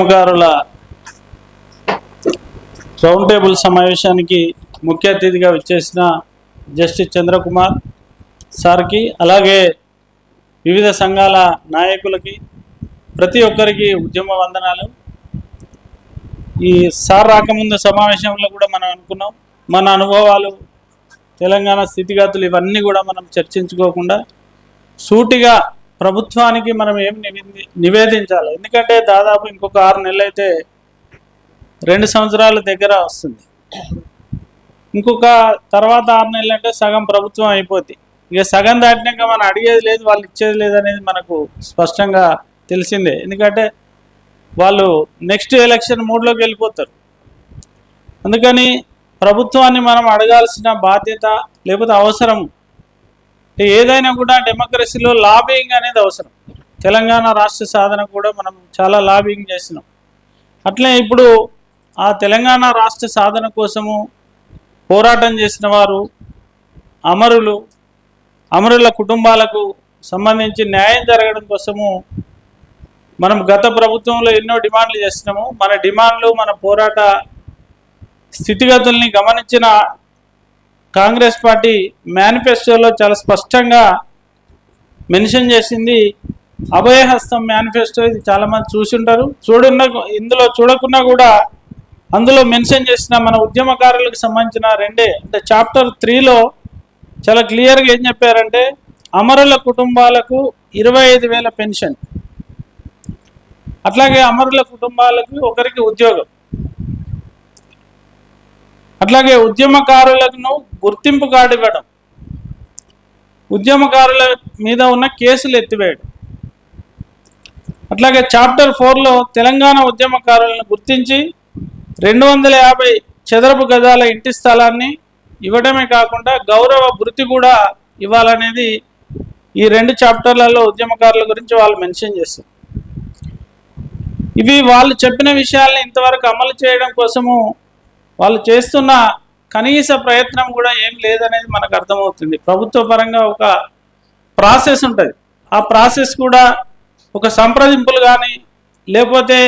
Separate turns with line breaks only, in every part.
ఉద్యమకారుల round table సమావేశానికి ముఖ్య అతిథిగా విచ్చేసిన జస్టిస్ చంద్రకుమార్ సార్కి అలాగే వివిధ సంఘాల నాయకులకి ప్రతి ఒక్కరికి ఉద్యమ వందనాలు. ఈ సార్ రాకముందు సమావేశంలో కూడా మనం అనుకున్నాం. మన అనుభవాలు తెలంగాణ స్థితిగతులు ఇవన్నీ కూడా మనం చర్చించుకోకుండా సూటిగా ప్రభుత్వానికి మనం ఏం నివేది నివేదించాలి. ఎందుకంటే దాదాపు ఇంకొక ఆరు నెలలు అయితే రెండు సంవత్సరాల దగ్గర వస్తుంది. ఇంకొక తర్వాత ఆరు నెలలు అంటే సగం ప్రభుత్వం అయిపోద్ది. ఇక సగం దాటినాక మనం అడిగేది లేదు వాళ్ళు ఇచ్చేది లేదు అనేది మనకు స్పష్టంగా తెలిసిందే. ఎందుకంటే వాళ్ళు నెక్స్ట్ ఎలక్షన్ మూడ్లోకి వెళ్ళిపోతారు. అందుకని ప్రభుత్వాన్ని మనం అడగాల్సిన బాధ్యత లేకపోతే అవసరం ఏదైనా కూడా డెమోక్రసీలో లాబింగ్ అనేది అవసరం. తెలంగాణ రాష్ట్ర సాధన కూడా మనం చాలా లాబింగ్ చేసినాం అట్లే ఇప్పుడు ఆ తెలంగాణ రాష్ట్ర సాధన కోసము పోరాటం చేసిన వారు అమరులు అమరుల కుటుంబాలకు సంబంధించి న్యాయం జరగడం కోసము మనం గత ప్రభుత్వంలో ఎన్నో డిమాండ్లు చేసినాము మన డిమాండ్లు మన పోరాట స్థితిగతుల్ని గమనించిన కాంగ్రెస్ పార్టీ మేనిఫెస్టోలో చాలా స్పష్టంగా మెన్షన్ చేసింది అభయహస్తం మేనిఫెస్టో. ఇది చాలామంది చూసి ఉంటారు చూడున్న ఇందులో చూడకున్నా కూడా అందులో మెన్షన్ చేసిన మన ఉద్యమకారులకు సంబంధించిన రెండే అంటే చాప్టర్ త్రీలో చాలా క్లియర్గా ఏం చెప్పారంటే అమరుల కుటుంబాలకు ఇరవై ఐదు వేల పెన్షన్. అట్లాగే అమరుల కుటుంబాలకు ఒకరికి ఉద్యోగం. అట్లాగే ఉద్యమకారులకు గుర్తింపు కార్డు ఇవ్వడం. ఉద్యమకారుల మీద ఉన్న కేసులు ఎత్తివేయడం. అట్లాగే చాప్టర్ ఫోర్లో తెలంగాణ ఉద్యమకారులను గుర్తించి రెండు వందల యాభై చదరపు గజాల ఇంటి స్థలాన్ని ఇవ్వడమే కాకుండా గౌరవ భృతి కూడా ఇవ్వాలనేది ఈ రెండు చాప్టర్లలో ఉద్యమకారుల గురించి వాళ్ళు మెన్షన్ చేస్తారు ఇవి వాళ్ళు చెప్పిన విషయాల్ని ఇంతవరకు అమలు చేయడం కోసము వాళ్ళు చేస్తున్న కనీస ప్రయత్నం కూడా ఏం లేదనేది మనకు అర్థమవుతుంది. ప్రభుత్వ పరంగా ఒక ప్రాసెస్ ఉంటుంది. ఆ ప్రాసెస్ కూడా ఒక సంప్రదింపులు కానీ లేకపోతే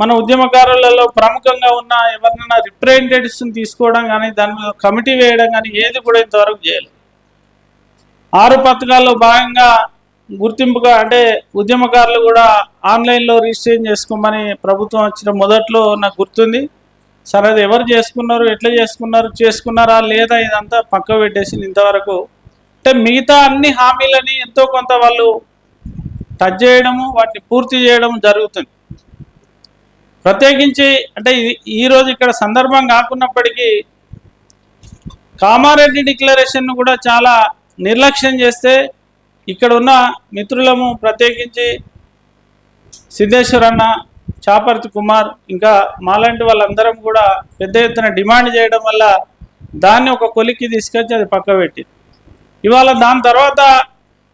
మన ఉద్యమకారులలో ప్రముఖంగా ఉన్న ఎవరినైనా రిప్రజెంటేటివ్స్ని తీసుకోవడం కానీ దాని మీద కమిటీ వేయడం కానీ ఏది కూడా ఇంతవరకు చేయలేదు. ఆరు పథకాల్లో భాగంగా గుర్తింపుగా అంటే ఉద్యమకారులు కూడా ఆన్లైన్లో రిజిస్ట్రేషన్ చేసుకోమని ప్రభుత్వం వచ్చిన మొదట్లో నాకు గుర్తుంది. సరే అది ఎవరు చేసుకున్నారు ఎట్లా చేసుకున్నారు చేసుకున్నారా లేదా ఇదంతా పక్క పెట్టేసి ఇంతవరకు. అంటే మిగతా అన్ని హామీలని ఎంతో కొంత వాళ్ళు టచ్ చేయడము వాటిని పూర్తి చేయడం జరుగుతుంది. ప్రత్యేకించి అంటే ఈరోజు ఇక్కడ సందర్భం కాకున్నప్పటికీ కామారెడ్డి డిక్లరేషన్ను కూడా చాలా నిర్లక్ష్యం చేస్తే ఇక్కడ ఉన్న మిత్రులము ప్రత్యేకించి సిద్ధేశ్వరన్న అన్న చాపర్తి కుమార్ ఇంకా మాలాంటి వాళ్ళందరం కూడా పెద్ద ఎత్తున డిమాండ్ చేయడం వల్ల దాన్ని ఒక కొలిక్కి తీసుకొచ్చి అది పక్క పెట్టి ఇవాళ దాని తర్వాత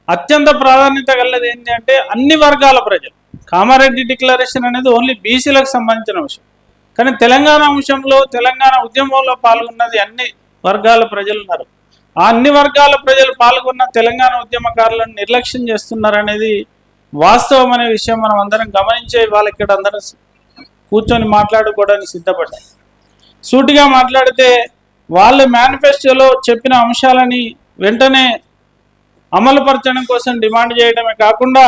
అత్యంత ప్రాధాన్యత గలది ఏంటి అంటే అన్ని వర్గాల ప్రజలు. కామారెడ్డి డిక్లరేషన్ అనేది ఓన్లీ బీసీలకు సంబంధించిన అంశం కానీ తెలంగాణ అంశంలో తెలంగాణ ఉద్యమంలో పాల్గొన్నది అన్ని వర్గాల ప్రజలు ఉన్నారు. ఆ అన్ని వర్గాల ప్రజలు పాల్గొన్న తెలంగాణ ఉద్యమకారులను నిర్లక్ష్యం చేస్తున్నారనేది వాస్తవం అనే విషయం మనం అందరం గమనించే వాళ్ళకి ఇక్కడ అందరం కూర్చొని మాట్లాడుకోవడానికి సిద్ధపడ్డాయి సూటిగా మాట్లాడితే వాళ్ళ మేనిఫెస్టోలో చెప్పిన అంశాలని వెంటనే అమలుపరచడం కోసం డిమాండ్ చేయడమే కాకుండా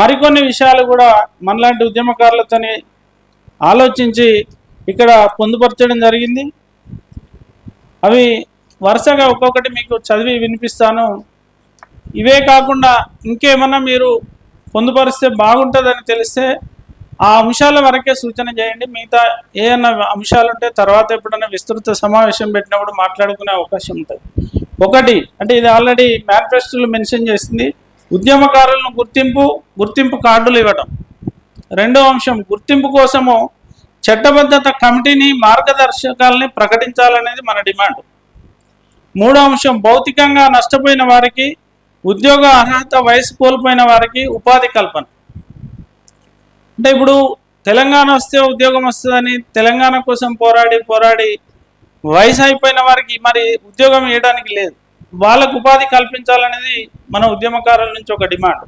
మరికొన్ని విషయాలు కూడా మనలాంటి ఉద్యమకారులతోని ఆలోచించి ఇక్కడ పొందుపరచడం జరిగింది. అవి వరుసగా ఒక్కొక్కటి మీకు చదివి వినిపిస్తాను. ఇవే కాకుండా ఇంకేమన్నా మీరు పొందుపరిస్తే బాగుంటుందని తెలిస్తే ఆ అంశాల వరకే సూచన చేయండి. మిగతా ఏమన్నా అంశాలు ఉంటే తర్వాత ఎప్పుడైనా విస్తృత సమావేశం పెట్టినప్పుడు మాట్లాడుకునే అవకాశం ఉంటుంది. ఒకటి అంటే ఇది ఆల్రెడీ మేనిఫెస్టోలో మెన్షన్ చేసింది. ఉద్యమకారులను గుర్తింపు గుర్తింపు కార్డులు ఇవ్వడం రెండో అంశం గుర్తింపు కోసము చట్టబద్ధత కమిటీని మార్గదర్శకాలని ప్రకటించాలనేది మన డిమాండ్. మూడో అంశం భౌతికంగా నష్టపోయిన వారికి ఉద్యోగ అర్హత వయసు కోల్పోయిన వారికి ఉపాధి కల్పన. అంటే ఇప్పుడు తెలంగాణ వస్తే ఉద్యోగం వస్తుందని తెలంగాణ కోసం పోరాడి పోరాడి వయసు అయిపోయిన వారికి మరి ఉద్యోగం ఇవ్వడానికి లేదు. వాళ్ళకు ఉపాధి కల్పించాలనేది మన ఉద్యమకారుల నుంచి ఒక డిమాండ్.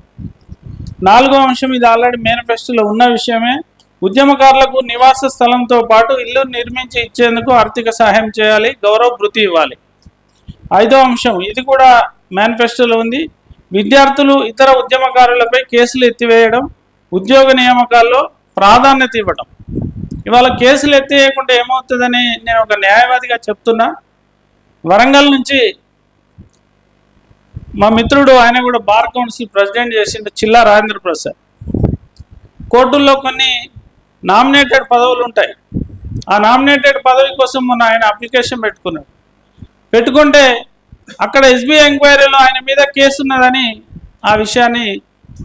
నాలుగో అంశం ఇది ఆల్రెడీ మేనిఫెస్టోలో ఉన్న విషయమే. ఉద్యమకారులకు నివాస స్థలంతో పాటు ఇల్లు నిర్మించి ఇచ్చేందుకు ఆర్థిక సహాయం చేయాలి గౌరవ భృతి ఇవ్వాలి. ఐదో అంశం ఇది కూడా మేనిఫెస్టోలో ఉంది. విద్యార్థులు ఇతర ఉద్యమకారులపై కేసులు ఎత్తివేయడం ఉద్యోగ నియామకాల్లో ప్రాధాన్యత ఇవ్వడం. ఇవాళ కేసులు ఎత్తేయకుండా ఏమవుతుందని నేను ఒక న్యాయవాదిగా చెప్తున్నా. వరంగల్ నుంచి మా మిత్రుడు ఆయన కూడా బార్ కౌన్సిల్ ప్రెసిడెంట్ చేసిండు చిల్లా రాజేంద్ర ప్రసాద్. కోర్టుల్లో కొన్ని నామినేటెడ్ పదవులు ఉంటాయి. ఆ నామినేటెడ్ పదవి కోసం మొన్న ఆయన అప్లికేషన్ పెట్టుకున్నాడు. పెట్టుకుంటే అక్కడ ఎస్బీఐ ఎంక్వైరీలో ఆయన మీద కేసు ఉన్నదని ఆ విషయాన్ని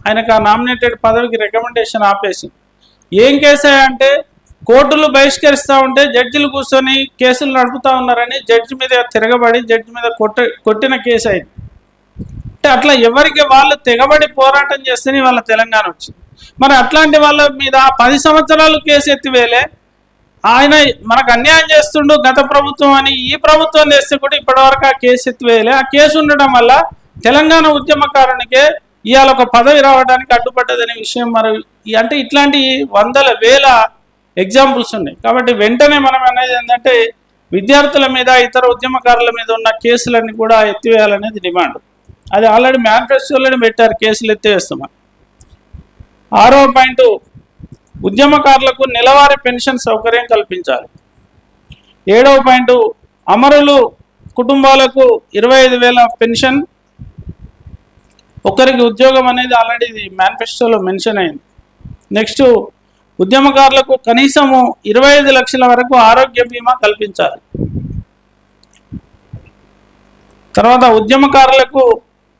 ఆయనకు ఆ నామినేటెడ్ పదవికి రికమెండేషన్ ఆపేసి. ఏం కేసు అంటే కోర్టులు బహిష్కరిస్తూ ఉంటే జడ్జిలు కూర్చొని కేసులు నడుపుతా ఉన్నారని జడ్జి మీద తిరగబడి జడ్జి మీద కొట్ట కొట్టిన కేసు అయింది. అంటే అట్లా ఎవరికి వాళ్ళు తెగబడి పోరాటం చేస్తేనే వాళ్ళ తెలంగాణ వచ్చింది. మరి అట్లాంటి వాళ్ళ మీద పది సంవత్సరాలు కేసు ఎత్తివేలే ఆయన మనకు అన్యాయం చేస్తుండు గత ప్రభుత్వం అని ఈ ప్రభుత్వం చేస్తే కూడా ఇప్పటివరకు ఆ కేసు ఎత్తివేయలే. ఆ కేసు ఉండడం వల్ల తెలంగాణ ఉద్యమకారునికే ఇవాళ ఒక పదవి రావడానికి అడ్డుపడ్డదనే విషయం మరి అంటే ఇట్లాంటి వందల వేల ఎగ్జాంపుల్స్ ఉన్నాయి. కాబట్టి వెంటనే మనం అనేది ఏంటంటే విద్యార్థుల మీద ఇతర ఉద్యమకారుల మీద ఉన్న కేసులన్నీ కూడా ఎత్తివేయాలనేది డిమాండ్. అది ఆల్రెడీ మేనిఫెస్టోలోనే పెట్టారు కేసులు ఎత్తివేస్తామని. ఆరో పాయింట్ ఉద్యమకారులకు నెలవారీ పెన్షన్ సౌకర్యం కల్పించాలి. ఏడవ పాయింట్ అమరులు కుటుంబాలకు ఇరవై ఐదు వేల పెన్షన్. ఒకరికి ఉద్యోగం అనేది ఆల్రెడీ ఇది మేనిఫెస్టోలో మెన్షన్ అయింది. నెక్స్ట్ ఉద్యమకారులకు కనీసము ఇరవై ఐదు లక్షల వరకు ఆరోగ్య బీమా కల్పించాలి. తర్వాత ఉద్యమకారులకు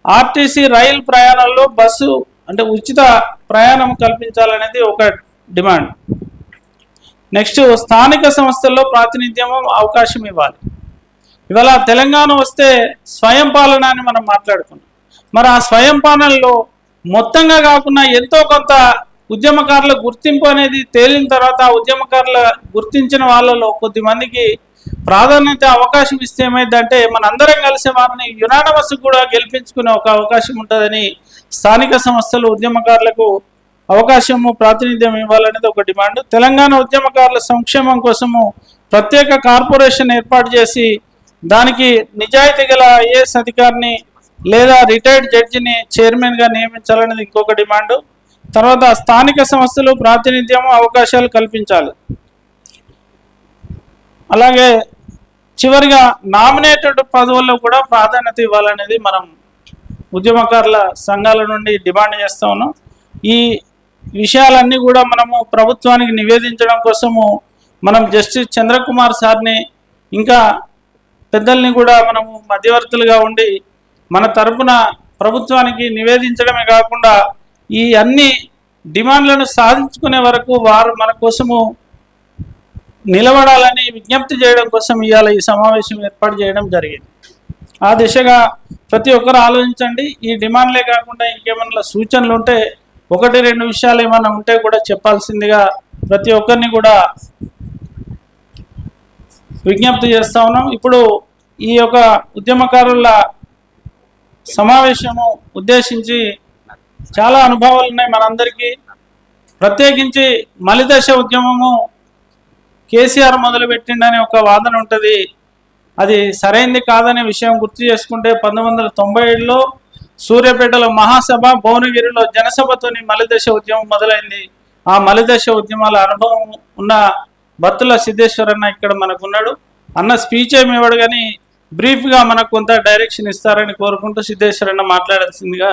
ఆర్టీసీ రైలు ప్రయాణాల్లో బస్సు అంటే ఉచిత ప్రయాణం కల్పించాలనేది ఒక డిమాండ్. నెక్స్ట్ స్థానిక సంస్థల్లో ప్రాతినిధ్యం అవకాశం ఇవ్వాలి. ఇవాళ తెలంగాణ వస్తే స్వయం పాలన అని మనం మాట్లాడుకున్నాం. మరి ఆ స్వయం పాలనలో మొత్తంగా కాకుండా ఎంతో కొంత ఉద్యమకారుల గుర్తింపు అనేది తేలిన తర్వాత ఉద్యమకారుల గుర్తించిన వాళ్ళలో కొద్ది మందికి ప్రాధాన్యత అవకాశం ఇస్తే ఏమైందంటే మనందరం కలిసి వారిని యునానమస్ కూడా గెలిపించుకునే ఒక అవకాశం ఉంటుందని స్థానిక సంస్థలు ఉద్యమకారులకు అవకాశము ప్రాతినిధ్యం ఇవ్వాలనేది ఒక డిమాండ్. తెలంగాణ ఉద్యమకారుల సంక్షేమం కోసము ప్రత్యేక కార్పొరేషన్ ఏర్పాటు చేసి దానికి నిజాయితీ గల ఐఏఎస్ అధికారిని లేదా రిటైర్డ్ జడ్జిని చైర్మన్గా నియమించాలనేది ఇంకొక డిమాండ్. తర్వాత స్థానిక సంస్థలు ప్రాతినిధ్యము అవకాశాలు కల్పించాలి. అలాగే చివరిగా నామినేటెడ్ పదవుల్లో కూడా ప్రాధాన్యత ఇవ్వాలనేది మనం ఉద్యమకారుల సంఘాల నుండి డిమాండ్ చేస్తా ఉన్నాం. ఈ విషయాలన్నీ కూడా మనము ప్రభుత్వానికి నివేదించడం కోసము మనం జస్టిస్ చంద్రకుమార్ సార్ని ఇంకా పెద్దల్ని కూడా మనము మధ్యవర్తులుగా ఉండి మన తరపున ప్రభుత్వానికి నివేదించడమే కాకుండా ఈ అన్ని డిమాండ్లను సాధించుకునే వరకు వారు మన కోసము నిలబడాలని విజ్ఞప్తి చేయడం కోసం ఇవాళ ఈ సమావేశం ఏర్పాటు చేయడం జరిగింది. ఆ దిశగా ప్రతి ఒక్కరు ఆలోచించండి. ఈ డిమాండ్లే కాకుండా ఇంకేమన్నా సూచనలు ఉంటే ఒకటి రెండు విషయాలు ఏమైనా ఉంటే కూడా చెప్పాల్సిందిగా ప్రతి ఒక్కరిని కూడా విజ్ఞప్తి చేస్తా ఉన్నాం. ఇప్పుడు ఈ యొక్క ఉద్యమకారుల సమావేశము ఉద్దేశించి చాలా అనుభవాలు ఉన్నాయి మనందరికీ. ప్రత్యేకించి మలిదశ ఉద్యమము కేసీఆర్ మొదలుపెట్టిండని ఒక వాదన ఉంటుంది. అది సరైంది కాదనే విషయం గుర్తు చేసుకుంటే పంతొమ్మిది వందల తొంభై ఏడులో సూర్యాపేటలో మహాసభ భువనగిరిలో జనసభతోని మలిదశ ఉద్యమం మొదలైంది. ఆ మలిదశ ఉద్యమాల అనుభవం ఉన్న బత్తుల సిద్ధేశ్వరన్న ఇక్కడ మనకు ఉన్నాడు అన్న స్పీచ్ ఏమి ఇవ్వడు కానీ బ్రీఫ్గా మనకు కొంత డైరెక్షన్ ఇస్తారని కోరుకుంటూ సిద్ధేశ్వరన్న మాట్లాడాల్సిందిగా